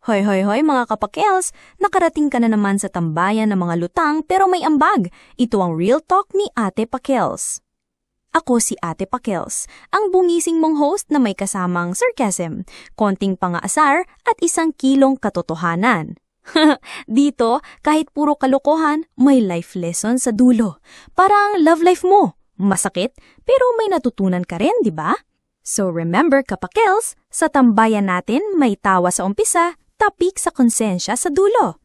Hoy hoy hoy mga kapakels, nakarating ka na naman sa tambayan ng mga lutang pero may ambag. Ito ang Real Talk ni Ate Pakels. Ako si Ate Pakels, ang bungising mong host na may kasamang sarcasm, konting pangaasar at isang kilong katotohanan. Dito, kahit puro kalokohan, may life lesson sa dulo. Parang love life mo. Masakit, pero may natutunan ka rin, di ba? So remember kapakels, sa tambayan natin may tawa sa umpisa, tapik sa konsensya sa dulo.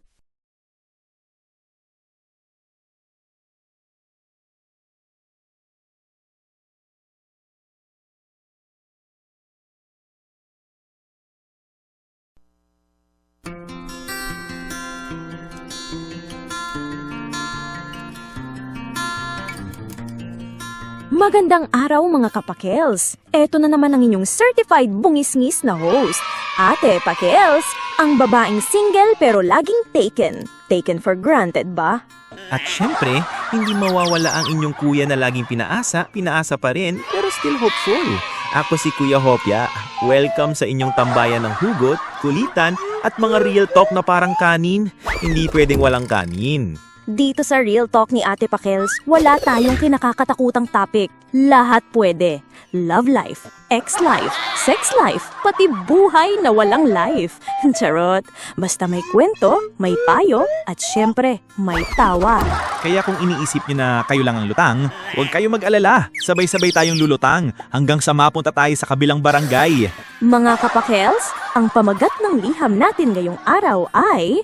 Magandang araw mga kapakels! Eto na naman ang inyong certified bungisngis na host, Ate Pakels, ang babaeng single pero laging taken. Taken for granted ba? At syempre, hindi mawawala ang inyong kuya na laging pinaasa, pinaasa pa rin, pero still hopeful. Ako si Kuya Hopya. Welcome sa inyong tambayan ng hugot, kulitan, at mga real talk na parang kanin. Hindi pwedeng walang kanin. Dito sa Real Talk ni Ate Pakels, wala tayong kinakakatakutang topic. Lahat pwede. Love life, ex life, sex life, pati buhay na walang life. Charot. Basta may kwento, may payo, at syempre, may tawa. Kaya kung iniisip nyo na kayo lang ang lutang, huwag kayo mag-alala. Sabay-sabay tayong lulutang hanggang sa mapunta tayo sa kabilang barangay. Mga kapakels, ang pamagat ng liham natin ngayong araw ay...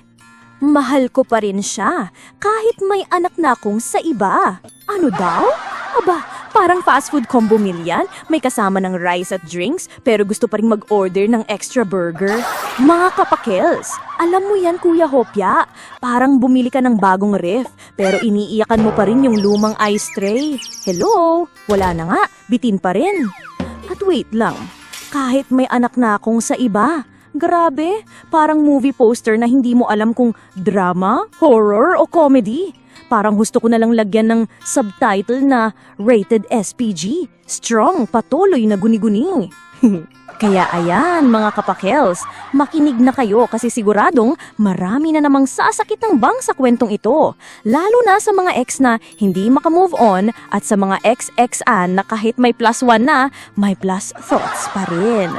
Mahal ko pa rin siya, kahit may anak na akong sa iba. Ano daw? Aba, parang fast food combo meal yan. May kasama ng rice at drinks, pero gusto pa rin mag-order ng extra burger. Mga kapakels, alam mo yan Kuya Hopya, parang bumili ka ng bagong ref, pero iniiyakan mo pa rin yung lumang ice tray. Hello? Wala na nga, bitin pa rin. At wait lang, kahit may anak na akong sa iba, grabe, parang movie poster na hindi mo alam kung drama, horror o comedy. Parang gusto ko na lang lagyan ng subtitle na Rated SPG, Strong, Patuloy na Guni-Guni. Kaya ayan mga kapakels, makinig na kayo kasi siguradong marami na namang sasakit ng bang sa kwentong ito. Lalo na sa mga ex na hindi makamove on at sa mga ex-exan na kahit may plus one na, may plus thoughts pa rin.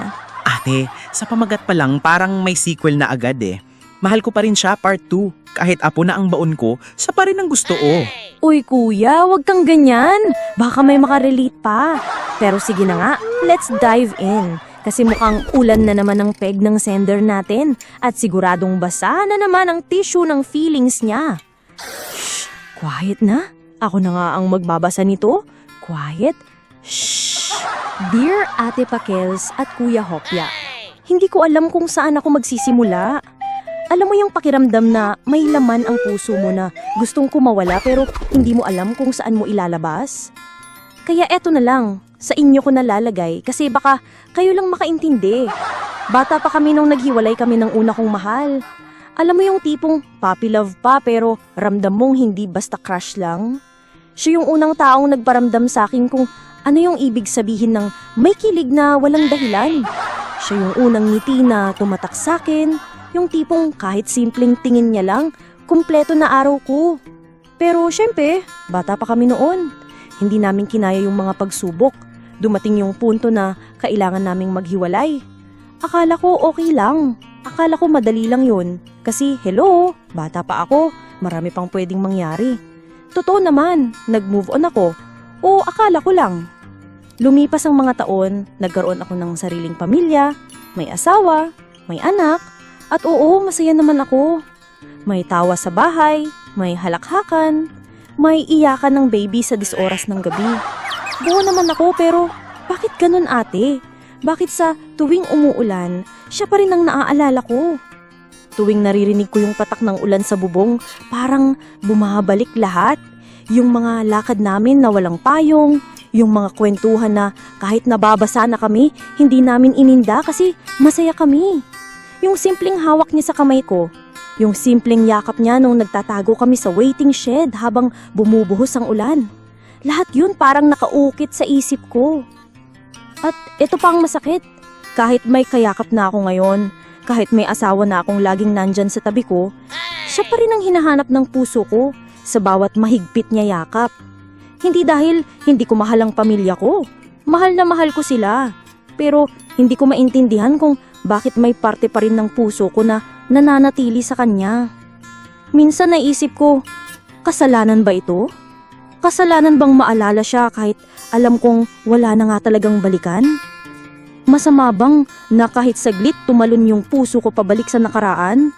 Ate, sa pamagat pa lang parang may sequel na agad eh. Mahal ko pa rin siya part 2. Kahit apo na ang baon ko, sa pa rin ang gusto ko. Uy kuya, wag kang ganyan. Baka may makarelate pa. Pero sige na nga, let's dive in. Kasi mukhang ulan na naman ang peg ng sender natin at siguradong basa na naman ang tissue ng feelings niya. Shh, quiet na. Ako na nga ang magbabasa nito. Quiet. Shh. Dear Ate Pakels at Kuya Hopya, hindi ko alam kung saan ako magsisimula. Alam mo yung pakiramdam na may laman ang puso mo na gustong kumawala pero hindi mo alam kung saan mo ilalabas? Kaya eto na lang, sa inyo ko nalalagay kasi baka kayo lang makaintindi. Bata pa kami nung naghiwalay kami ng una kong mahal. Alam mo yung tipong puppy love pa pero ramdam mong hindi basta crush lang? Siya yung unang taong nagparamdam sa akin kung ano yung ibig sabihin ng may kilig na walang dahilan. Siya yung unang ngiti na tumatak sa akin, yung tipong kahit simpleng tingin niya lang, kumpleto na araw ko. Pero syempre, bata pa kami noon. Hindi namin kinaya yung mga pagsubok. Dumating yung punto na kailangan naming maghiwalay. Akala ko okay lang. Akala ko madali lang yun. Kasi hello, bata pa ako. Marami pang pwedeng mangyari. Totoo naman, nag-move on ako. O akala ko lang. Lumipas ang mga taon, nagkaroon ako ng sariling pamilya, may asawa, may anak, at oo, masaya naman ako. May tawa sa bahay, may halakhakan, may iyakan ng baby sa disoras ng gabi. Buo naman ako pero bakit ganun ate? Bakit sa tuwing umuulan, siya pa rin ang naaalala ko? Tuwing naririnig ko yung patak ng ulan sa bubong, parang bumabalik lahat. Yung mga lakad namin na walang payong, yung mga kwentuhan na kahit nababasa na kami, hindi namin ininda kasi masaya kami. Yung simpleng hawak niya sa kamay ko, yung simpleng yakap niya nung nagtatago kami sa waiting shed habang bumubuhos ang ulan. Lahat yun parang nakaukit sa isip ko. At ito pang masakit, kahit may kayakap na ako ngayon, kahit may asawa na akong laging nandyan sa tabi ko, siya pa rin ang hinahanap ng puso ko sa bawat mahigpit niya yakap. Hindi dahil hindi ko mahal ang pamilya ko. Mahal na mahal ko sila. Pero hindi ko maintindihan kung bakit may parte pa rin ng puso ko na nananatili sa kanya. Minsan naisip ko, kasalanan ba ito? Kasalanan bang maalala siya kahit alam kong wala na nga talagang balikan? Masama bang na kahit saglit tumalon yung puso ko pabalik sa nakaraan?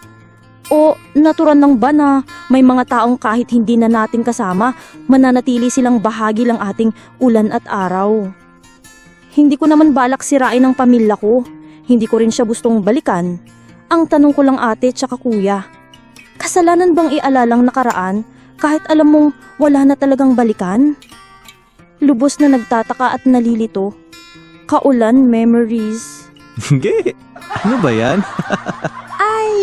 O natural lang ba na may mga taong kahit hindi na natin kasama, mananatili silang bahagi lang ating ulan at araw? Hindi ko naman balak sirain ang pamilya ko. Hindi ko rin siya gustong balikan. Ang tanong ko lang ate tsaka kuya, kasalanan bang ialalang nakaraan kahit alam mong wala na talagang balikan? Lubos na nagtataka at nalilito. Kaulan memories. Hindi. Ano ba yan?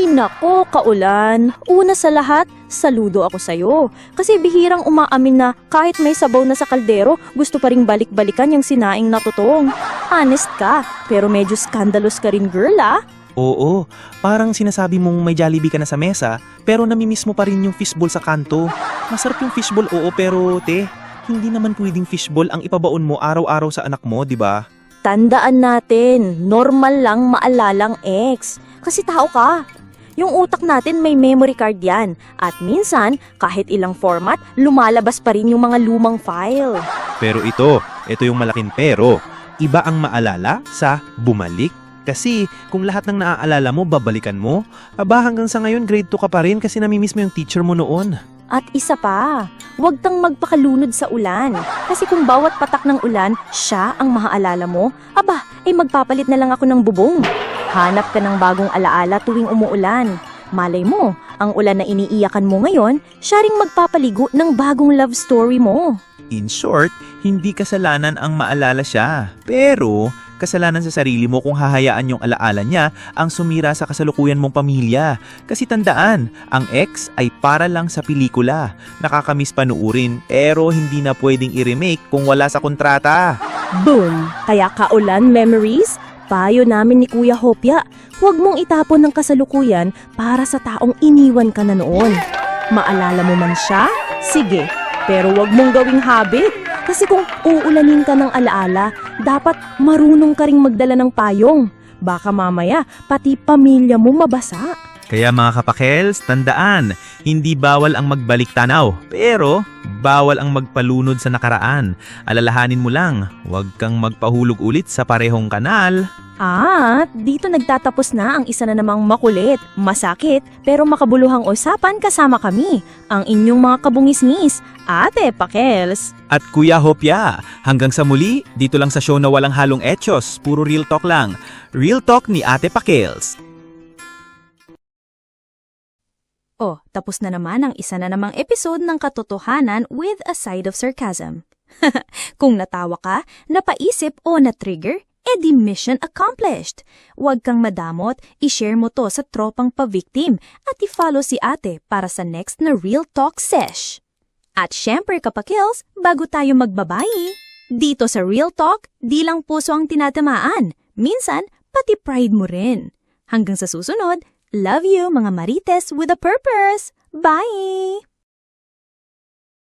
Ay, nako, kaulan. Una sa lahat, saludo ako sa'yo. Kasi bihirang umaamin na kahit may sabaw na sa kaldero, gusto pa ring balik-balikan yung sinaing natutong. Honest ka, pero medyo scandalous ka rin girl ah. Oo, parang sinasabi mong may Jollibee ka na sa mesa, pero namimiss mo pa rin yung fishball sa kanto. Masarap yung fishball, oo, pero te, hindi naman pwedeng fishball ang ipabaon mo araw-araw sa anak mo, di ba? Tandaan natin, normal lang maalalang ex. Kasi tao ka. Yung utak natin may memory card yan. At minsan, kahit ilang format, lumalabas pa rin yung mga lumang file. Pero ito, ito yung malaking pero. Iba ang maalala sa bumalik. Kasi kung lahat ng naaalala mo, babalikan mo, aba hanggang sa ngayon grade 2 ka pa rin kasi namimiss mo yung teacher mo noon. At isa pa, huwag kang magpakalunod sa ulan. Kasi kung bawat patak ng ulan, siya ang maaalala mo, aba, ay magpapalit na lang ako ng bubong. Hanap ka ng bagong alaala tuwing umuulan. Malay mo, ang ulan na iniiyakan mo ngayon, siya ring magpapaligo ng bagong love story mo. In short, hindi kasalanan ang maalala siya. Pero, kasalanan sa sarili mo kung hahayaan yung alaala niya ang sumira sa kasalukuyan mong pamilya. Kasi tandaan, ang ex ay para lang sa pelikula. Nakakamiss panuurin, pero hindi na pwedeng i-remake kung wala sa kontrata. Boom! Kaya kaulan memories, payo namin ni Kuya Hopya, huwag mong itapon ng kasalukuyan para sa taong iniwan ka na noon. Maalala mo man siya? Sige, pero huwag mong gawing habit. Kasi kung uulanin ka ng alaala, dapat marunong ka ring magdala ng payong. Baka mamaya, pati pamilya mo mabasa. Kaya mga kapakels, tandaan, hindi bawal ang magbalik tanaw, pero bawal ang magpalunod sa nakaraan. Alalahanin mo lang, huwag kang magpahulog ulit sa parehong kanal. At dito nagtatapos na ang isa na namang makulit, masakit, pero makabuluhang usapan kasama kami, ang inyong mga kabungis-ngis, Ate Pakels. At Kuya Hopya, hanggang sa muli, dito lang sa show na walang halong etchos, puro real talk lang. Real talk ni Ate Pakels. Oh, tapos na naman ang isa na namang episode ng katotohanan with a side of sarcasm. Kung natawa ka, napaisip o na-trigger, edi mission accomplished. Huwag kang madamot, i-share mo to sa tropang pa-victim at i-follow si ate para sa next na Real Talk Sesh. At syempre kapakils, bago tayo magbabayi, dito sa Real Talk, di lang puso ang tinatamaan. Minsan, pati pride mo rin. Hanggang sa susunod, love you mga marites with a purpose. Bye!